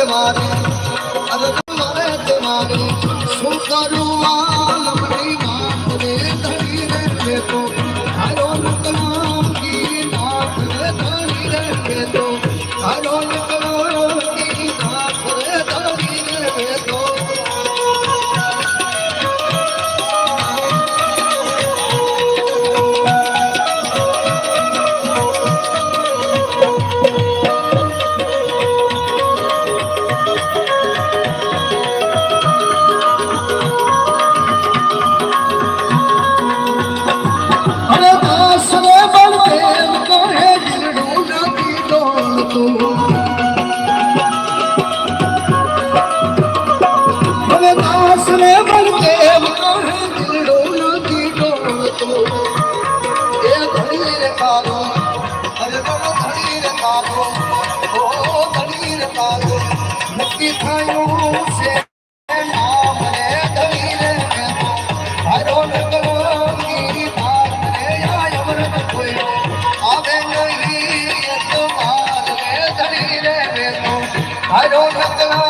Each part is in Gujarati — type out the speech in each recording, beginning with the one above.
તે મારી અરે મારે તે મારી. શું કરું માં ધણી રે તો. I don't have to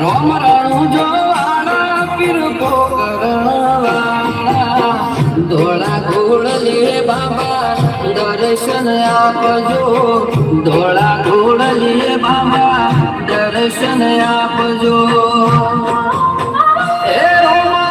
રોમ રણું જો વાળા પીર પોકરણવાળા ધોળા ઘોડલે બાબા, દર્શન આપજો. ધોળા ઘોડલે બાબા, દર્શન આપજો. એ રોમા